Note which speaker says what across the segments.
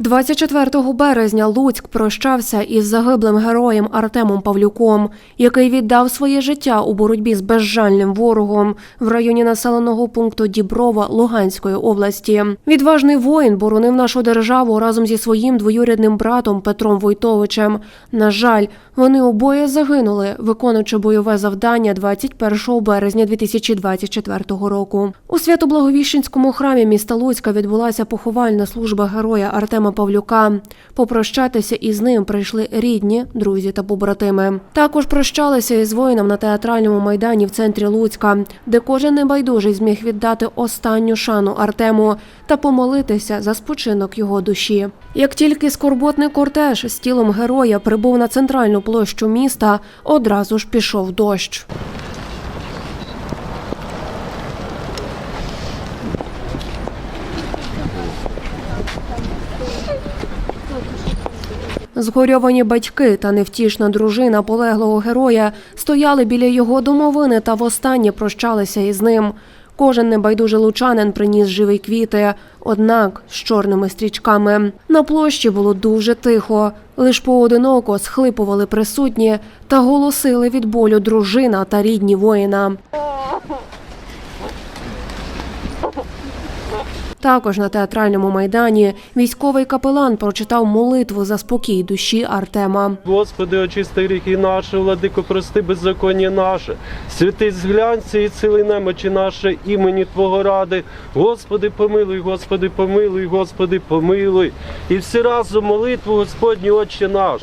Speaker 1: 24 березня Луцьк прощався із загиблим героєм Артемом Павлюком, який віддав своє життя у боротьбі з безжальним ворогом в районі населеного пункту Діброва Луганської області. Відважний воїн боронив нашу державу разом зі своїм двоюрідним братом Петром Войтовичем. На жаль, вони обоє загинули, виконуючи бойове завдання 21 березня 2024 року. У Свято-Благовіщенському храмі міста Луцька відбулася поховальна служба героя Артема Павлюка. Попрощатися із ним прийшли рідні, друзі та побратими. Також прощалися із воїном на театральному майдані в центрі Луцька, де кожен небайдужий зміг віддати останню шану Артему та помолитися за спочинок його душі. Як тільки скорботний кортеж з тілом героя прибув на центральну площу міста, одразу ж пішов дощ. Згорьовані батьки та невтішна дружина полеглого героя стояли біля його домовини та востаннє прощалися із ним. Кожен небайдужий лучанин приніс живі квіти, однак з чорними стрічками. На площі було дуже тихо. Лиш поодиноко схлипували присутні та голосили від болю дружина та рідні воїна. Також на театральному майдані військовий капелан прочитав молитву за спокій душі Артема.
Speaker 2: Господи, очисти гріхи наші, владико, прости беззаконня наше, святий зглянься і цілий немочі наше імені Твого ради. Господи, помилуй, Господи, помилуй, Господи, помилуй. І всі разом молитву Господню, Отче наш.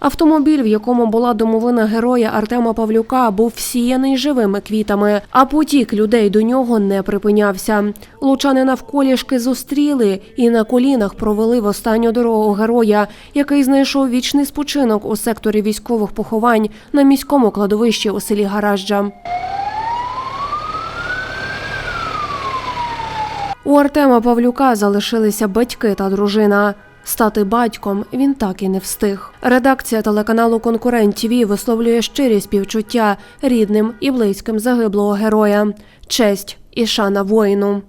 Speaker 1: Автомобіль, в якому була домовина героя Артема Павлюка, був всіяний живими квітами, а потік людей до нього не припинявся. Лучани навколішки зустріли і на колінах провели в останню дорогу героя, який знайшов вічний спочинок у секторі військових поховань на міському кладовищі у селі Гаражджа. У Артема Павлюка залишилися батьки та дружина. Стати батьком він так і не встиг. Редакція телеканалу Конкурент ТВ висловлює щирі співчуття рідним і близьким загиблого героя. Честь і шана воїну.